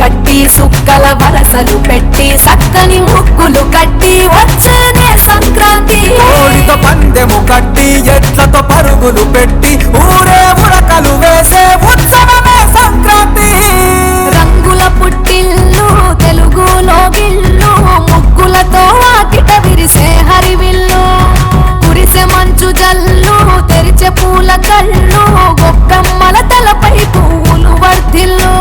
కట్టి సుక్కల వరసలు పెట్టి సక్కని ముగ్గులు కట్టి వచ్చేదే సంక్రాంతి. కోడితో పందెము కట్టి ఎట్లతో పరుగులు పెట్టి ఊరే ఉరకలు వేసే ఉత్సవమే సంక్రాంతి. రంగుల పుట్టిల్లు తెలుగులో గిల్లు ముగ్గులతో వాకిట విరిసే హరివిల్లు. కురిసె మంచు జల్లు తెరిచే పూల కళ్ళు గొప్పమ్మల తలపై పువ్వులు వర్ధిల్లు.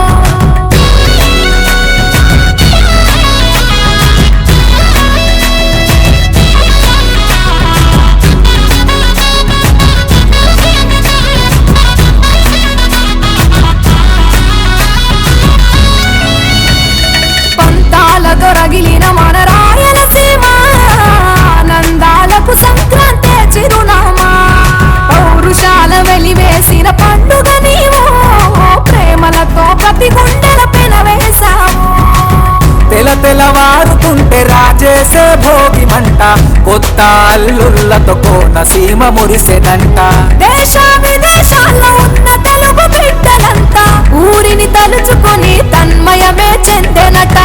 మురిసెనంట అల్లుళ్ళతో కోనసీమ మురిసెనంట దేశ విదేశాల్లో ఉన్న తెలుగు బిడ్డలంతా ఊరిని తలుచుకొని తన్మయమే చెందెనట.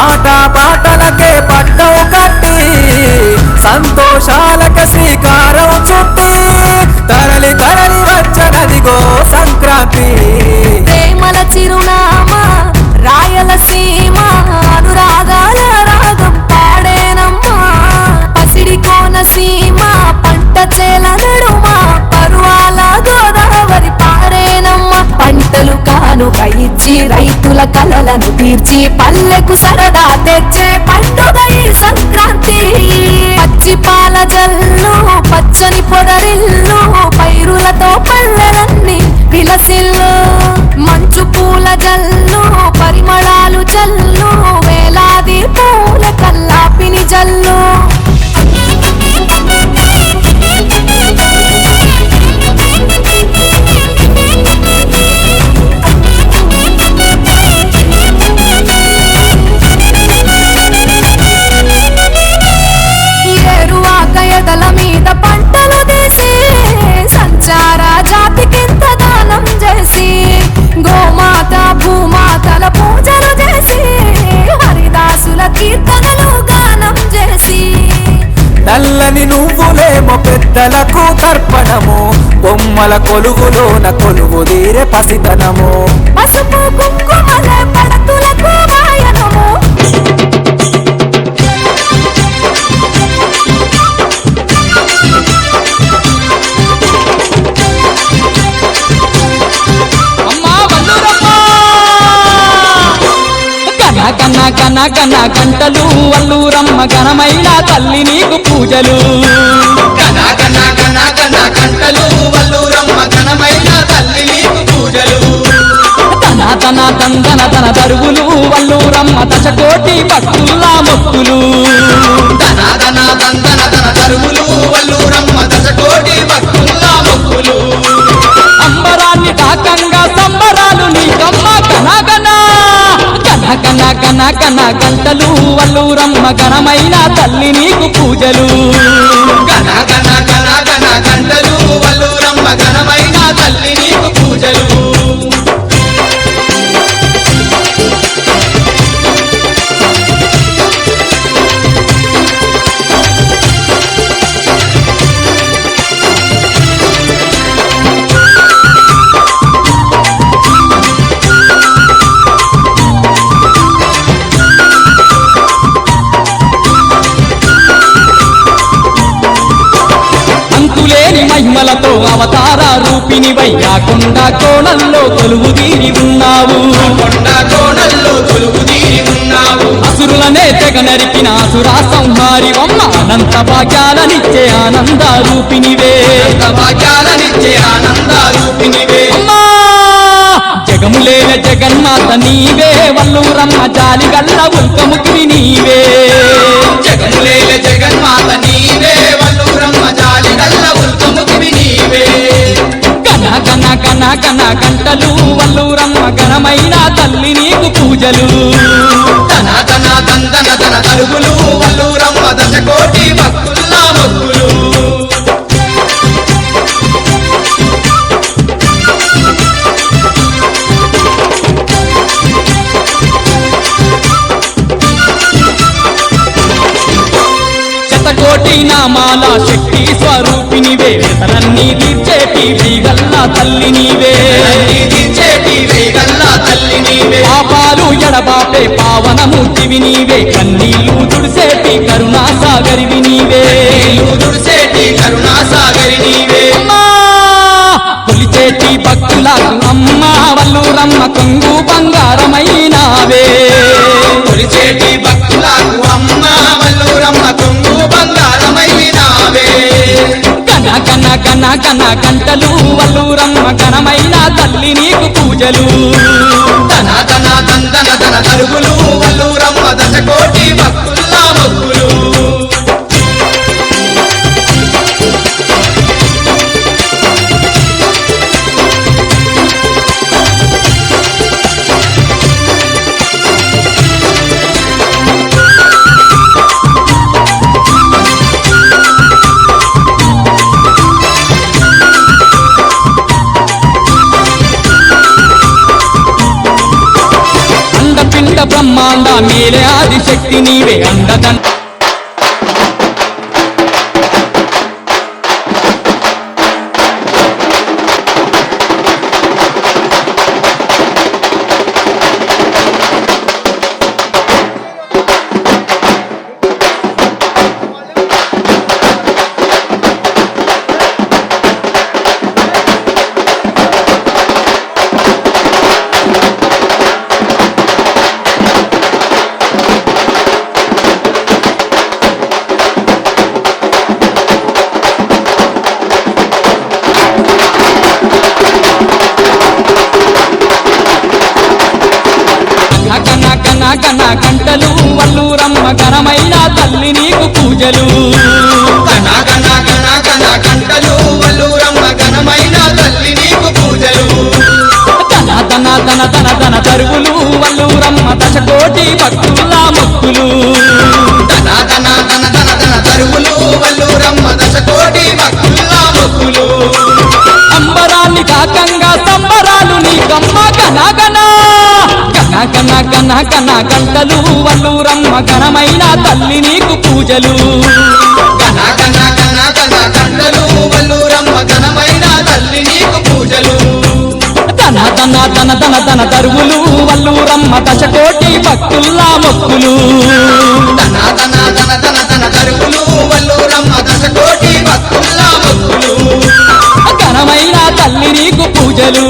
ఆట పాటలకే పట్టవు కట్టి సంతోషాలక శ్రీకారం చుట్ట కలలను తీర్చి పల్లెకు సరదా తెచ్చే పండుగ ఈ సంక్రాంతి. పచ్చి పాల జల్లు పచ్చని పొదరిల్లు పైరులతో పల్లెలన్నీ విలసిల్లు. మంచు పూల జల్లు పరిమళాలు జల్లు వేలాది పూల కల్లాపిని జల్లు. బొమ్మల కొలువులోన కొలువు తీరే పసితనము. పసుపు కుంకుమల పడతులకు వాయనము. అమ్మా వల్లురమ్మ కన కన కన కన గంటలు వల్లూరమ్మ ఘనమైన తల్లి నీకు పూజలు. తన తందన తన దరువులు వల్లూరమ్మ దశకోటి భక్తుల్లా మొక్కులు తన తన తందన తన దరువులు వల్లూరమ్మ దశకోటి భక్తుల్లా మొక్కులు అంబరాన్ని తాకంగా సంబరాలు నీకమ్మ కనగన కన కన కన కన గంటలు వల్లూరమ్మ ఘనమైన తల్లి నీకు పూజలు. కన మహిమలతో అవతార రూపిణి వయ్యాకొండ కోణంలో కొలువు తీరి ఉన్నావు. కొండ కోణంలో తీరి ఉన్నావు. అసురులనే తెగ నరికిన అసురా సంహారి వమ్మ అనంత భాగ్యాలనిచ్చే ఆనంద రూపినివే భాగ్యాలనిచ్చే ఆనంద రూపినివే అమ్మా! జగములేల జగన్మాత నీవే. వల్లూరమ్మ జాలి గల్ల ఉల్కముఖి నీవే. జగములేల జగన్మాత కన కన కన గంటలు వల్లూరమ్మ ఘనమైన తల్లి నీకు పూజలు. తన తన తందన తన తలుగులు వల్లూరమ్మ దశకోటి భక్తుల్లా మొక్కులు. శతకోటి నామాల శక్తి స్వరూపిణి వేతనన్నీ తీర్చేటి వేగల్ల తల్లి నీవే. తీర్చేటి వేగల్ల తల్లి నీవే. పాపాలు ఎడబాపే పావనమూర్తివి నీవే. కన్నీళ్ళు కన కంటలు వల్లూరమ్మ కనమైన తల్లి నీకు పూజలు. బ్రహ్మాండ మేలే ఆదిశక్తి నీవే అండదండ నీకమ్మ కనకన గన గంటలు వల్లూరమ్మ ఘనమైన తల్లి నీకు పూజలు. కనకన గణ గంటలు వల్లూరమ్మ ఘనమైన తల్లి నీకు పూజలు. తన తన తన తన తన తరువులు వల్లూరమ్మ దశకోటి భక్తుల్లా మొక్కులు. తన తన తన తన తన తరువులు వల్లూరమ్మ దశకోటి భక్తుల్లా మొక్కులు. ఘనమైన తల్లి నీకు పూజలు.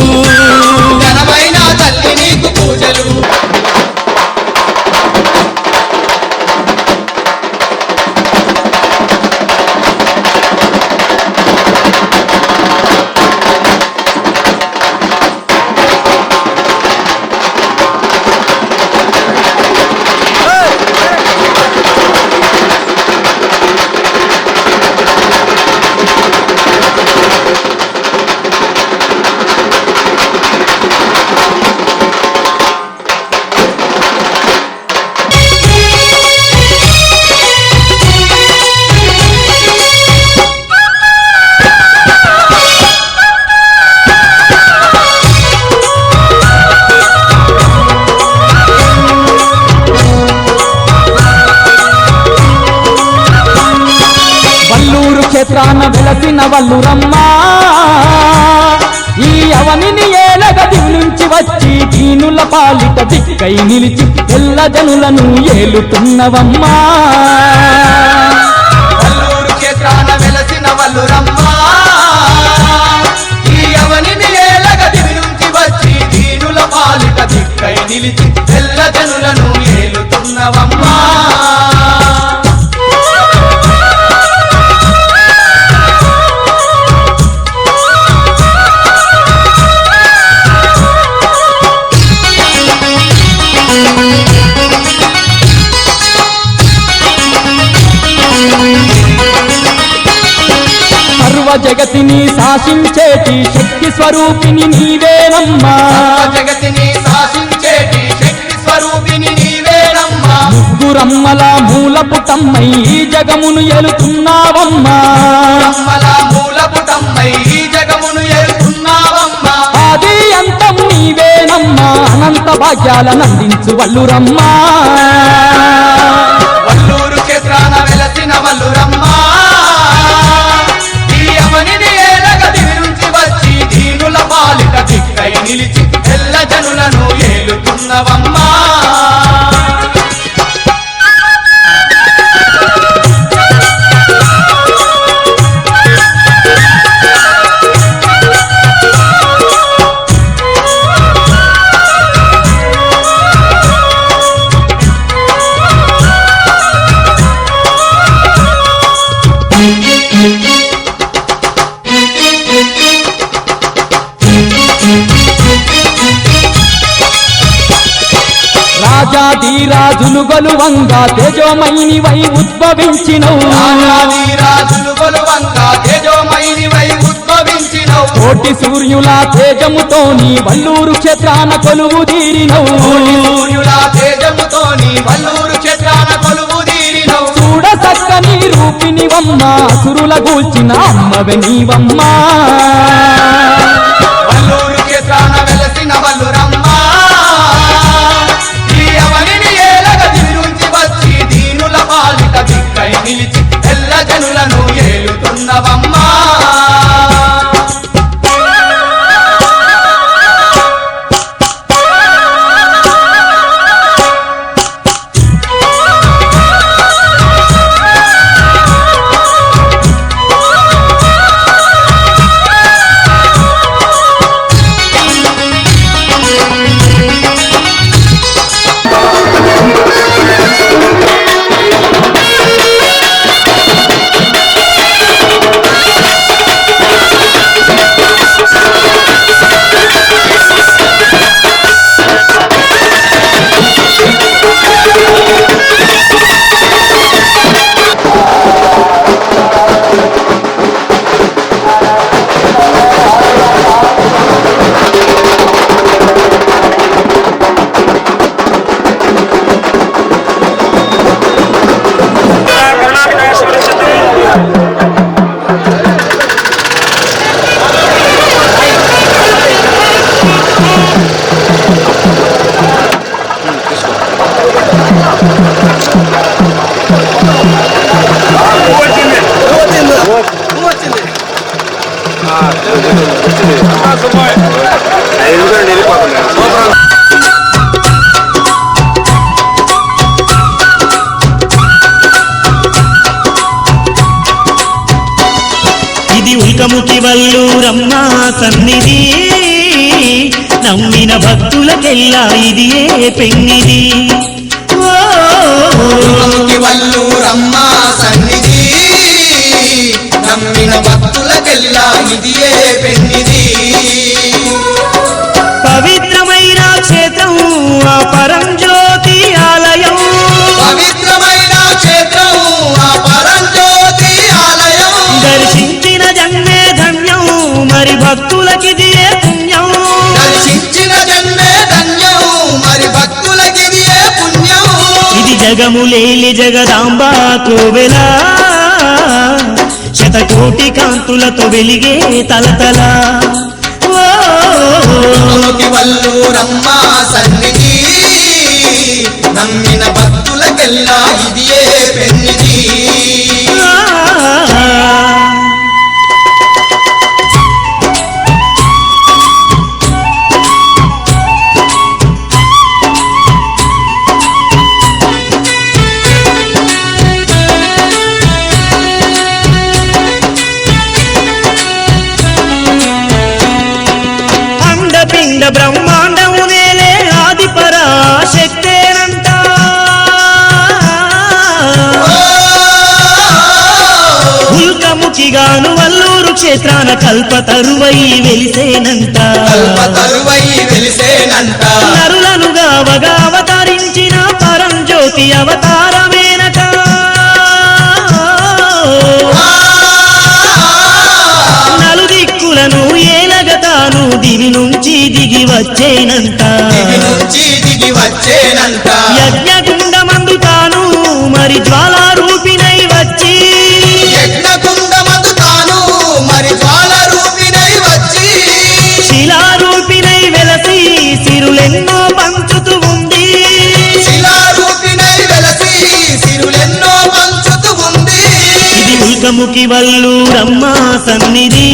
ఎల్ల ఏలుతున్నవమ్మా. శాసించేటి శక్తి స్వరూపిణి నీవేనమ్మా. జగతిని శాసించేటి శక్తి స్వరూపిణి నీవేనమ్మా. ముగ్గురమ్మల మూల పుటమ్మై ఈ జగమును ఎలుతున్నావమ్మా. మూలపుటమ్మై ఈ జగమును ఏలుతున్నావమ్మా ఆది అంతం నీవేనమ్మా. అనంత భాగ్యాలను అందించు వల్లురమ్మా. రాజాధీరాజులు గొలువంగా తేజోమయిని వై ఉద్భవించినవు. కొలువంగా కోటి సూర్యుల వల్లూరు సూర్యుల తేజముతోని వల్లూరు క్షేత్రాన కొలువు తీరినవు. చూడ చక్కని రూపినివమ్మ సురుల గూల్చిన అమ్మవె నీవమ్మా. వల్లూరు క్షేత్రాన వెలసిన వల్లురమ్మా వచ్చింది. వచ్చింది ఐదు నిమిషాలు ఇది ఉల్కముకి వల్లూరమ్మ సన్నిధి. నమ్మిన భక్తులకెల్లా ఇది ఏ పెన్నిది ఓ ఉల్కముకి వల్లూరమ్మ పెన్నిది. పవిత్రమైన క్షేత్రం ఆ పరంజ్యోతి ఆలయం. పవిత్రమైన క్షేత్రం ఆ పరంజ్యోతి ఆలయం. దర్శించిన జన్మే ధన్యం మరి భక్తులకిది పుణ్యం. దర్శించిన జన్మే ధన్యం మరి భక్తులకిది పుణ్యం. ఇది జగములేలి జగదాంబ కోవెలా శతకోటి కాంతులతో వెలిగే తలతల వల్లూరమ్మ సన్నిధి. నమ్మిన భక్తులకెల్లా ఇది ఏ ఉల్కముఖిగాను వల్లూరు క్షేత్రాన కల్పతరువై వెలిసేనంట. తరువై వెలిసేనంట. నరులనుగా వగా అవతరించిన పరంజ్యోతి అవతారమేనట. నలుదిక్కులను ఏలగతాను దివి నుంచి దిగి వచ్చేనంట. దిగి వచ్చేనంట. ఇది వల్లూరమ్మ సన్నిధి.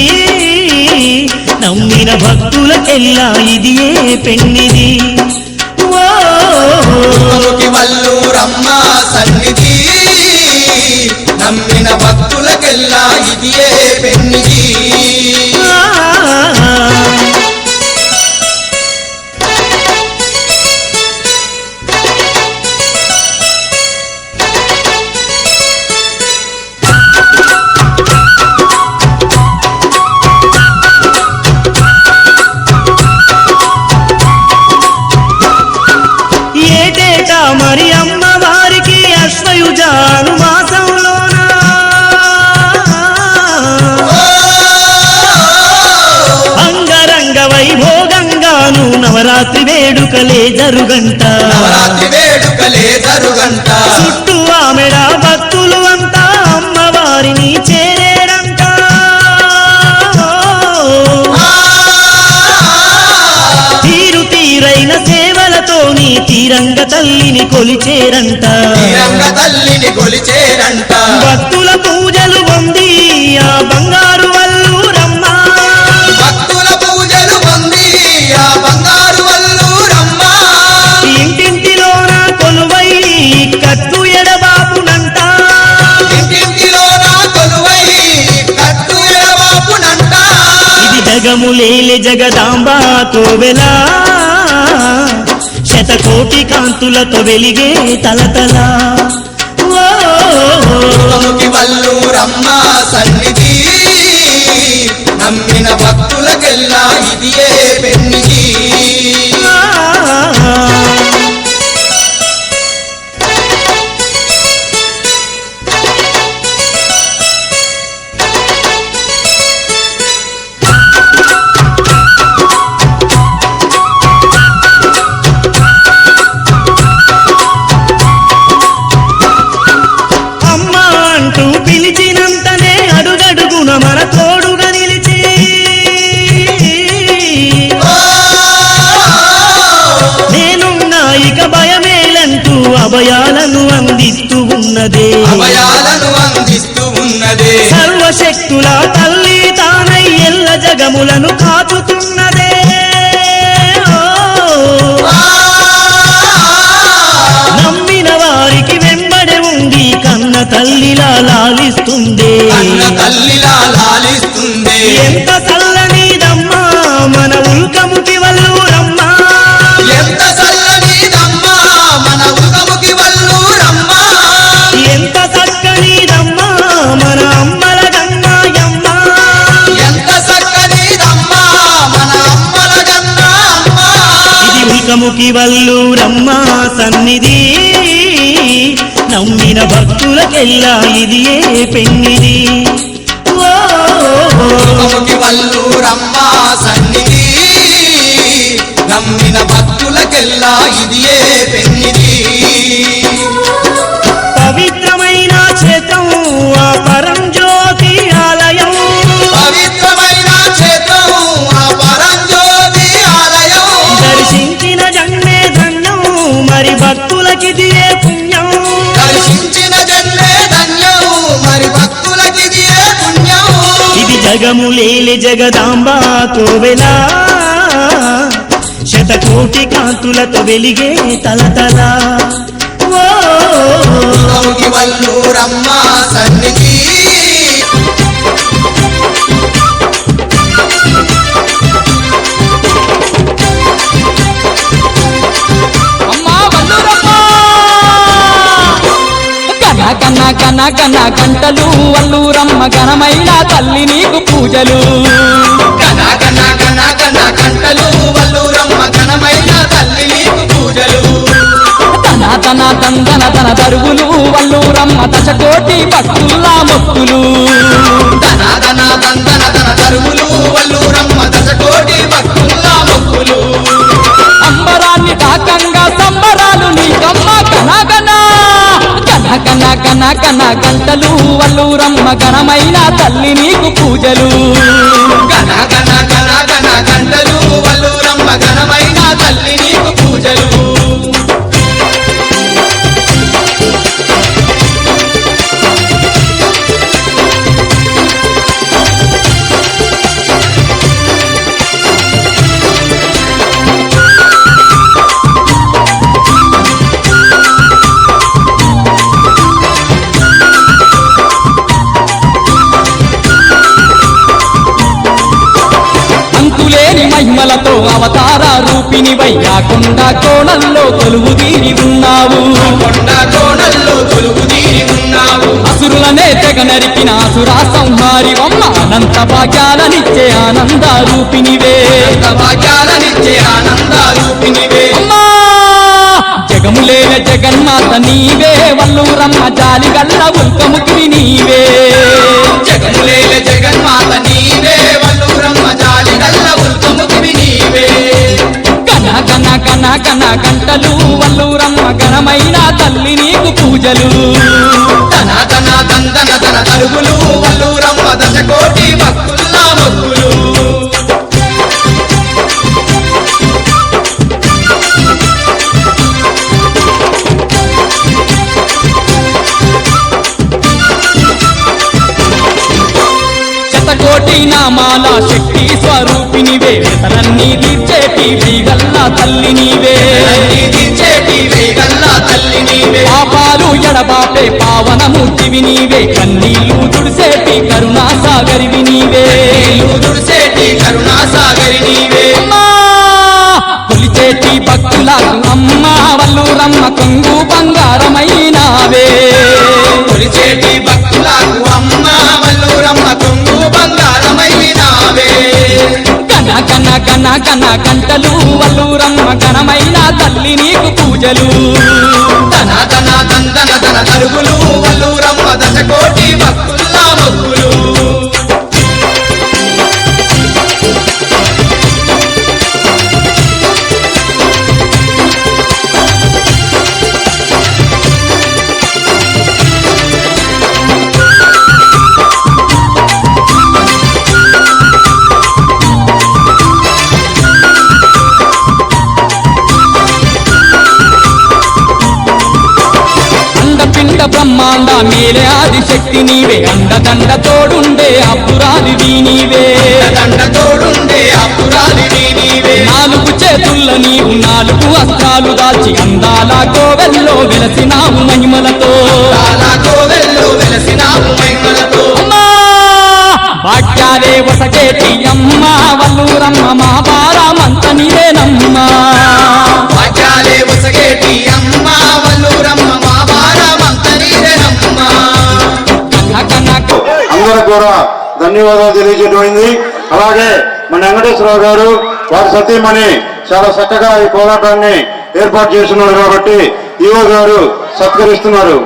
నమ్మిన భక్తులకెల్లా ఇది ఏ పెన్నిది కొలిచేరంట తల్లిని కొలిచేరంట భక్తుల పూజలు పొంది ఆ బంగారు వల్లూరమ్మ. భక్తుల పూజలు పొంది ఆ బంగారు వల్లూరమ్మ. ఇంటింటిలోన కొలువై కట్టు ఎడబాపునంట. ఇంటింటిలోన కొలువై కట్టు ఎడబాపునంట. ఇది జగములేలే జగదాంబ కోవెలా శతకోటి కాంతులతో వెలిగే తలతలా ఓ కుంకుమకి వల్లూరమ్మ సన్నిధి. కన్న తల్లిలా లాలిస్తుంది. తల్లిలా లాలిస్తుంది. ఎంత చల్లనిదమ్మా మన ఉల్కముకి వల్లూరమ్మా. ఎంత చల్లనిదమ్మా మన ఉల్కముకి వల్లూరమ్మా. ఎంత మన అమ్మల గంగాయమ్మ. ఎంత చక్కనిదమ్మా మన అమ్మల ఇది ఉల్కముకి వల్లూరమ్మ సన్నిధి. నమ్మిన భక్తులకెల్లా ఇది ఏ పెన్నిది? వల్లూరమ్మ సన్నిధి. నమ్మిన భక్తులకెల్లా ఇది జగములేలి జగదాంబా కోవెలా శతకోటి కాంతులతో వెలిగే తలతల. ఓ, సన్నిధి. కన కన కన గంటలు వల్లూరమ్మ ఘనమైన తల్లి నీకు పూజలు. కన కన కన కన కంటలు వల్లూరమ్మ ఘనమైన తల్లి నీకు పూజలు. తన తన తందన తన తరువులు వల్లూరమ్మ దశకోటి భక్తుల్లా మొక్కులు ధన ధన దందన కన కన గంటలు వల్లూరమ్మ ఘనమైన తల్లి నీకు పూజలు. మహిమలతో అవతార రూపిణి వైయాకొండ కోణంలో కొలువు తీరి ఉన్నావు. కొండ కోణల్లో తొలుగు తీరి ఉన్నావు. అసురులనే తెగ నరికిన అసురా సంహారి వమ్మ అనంత భాగ్యాలనిచ్చే ఆనంద రూపినివే అంత భాగ్యాలనిచ్చే ఆనంద రూపినివే అమ్మా! జగములేన జగన్మాత నీవే వల్లూరమ్మ జాలి గల్ల ఉల్కముఖి నీవే. జగములేల జగన్మాత నీవే కన కన కన గంటలు వల్లూరమ్మ ఘనమైన తల్లి నీకు పూజలు. తన తన తందన తన తరుగులు వల్లూరమ్మ దశకోటి భక్తులు. నామాల శక్తి స్వరూపినివే తనన్ని తీర్చేటి శ్రీగల్ల తల్లి నీవే తీర్చేటి వేగల్లా తల్లి నీవే పాపాలు ఎడబాపే పావనమూర్తివి నీవే కన్నీళ్ళు తుడిసేటి కరుణా సాగరివి నీవే తుడిసేటి కరుణా సాగరి నీవే అమ్మా! కొలిచేటి భక్తులకు అమ్మ వల్లూరమ్మ కొంగు కన కన కంటలు వల్లూరమ్మ కనమైన తల్లి నీకు పూజలు. తన తన దందన తన తరుగులు మేలే ఆది శక్తి నీవే అండదండ తోడుండే అపురాది నీవే. దండ తోడుండే అపురాలిని నీవే. నాలుగు చేతుల్ల నీవు నాలుగు అస్త్రాలు దాచి అందాల కోవెల్లో వెలసినావు మహిమలతో. కోవెల్లో వెలసినాము మహిమలతో. వసకేటి అమ్మ వల్లూరమ్మ ధన్యవాదాలు తెలియజేయమైంది అలాగే మన వెంకటేశ్వరరావు గారు వారి సతీమణి చాలా చక్కగా ఈ కోలాటాన్ని ఏర్పాటు చేస్తున్నారు కాబట్టి ఈవో గారు సత్కరిస్తున్నారు.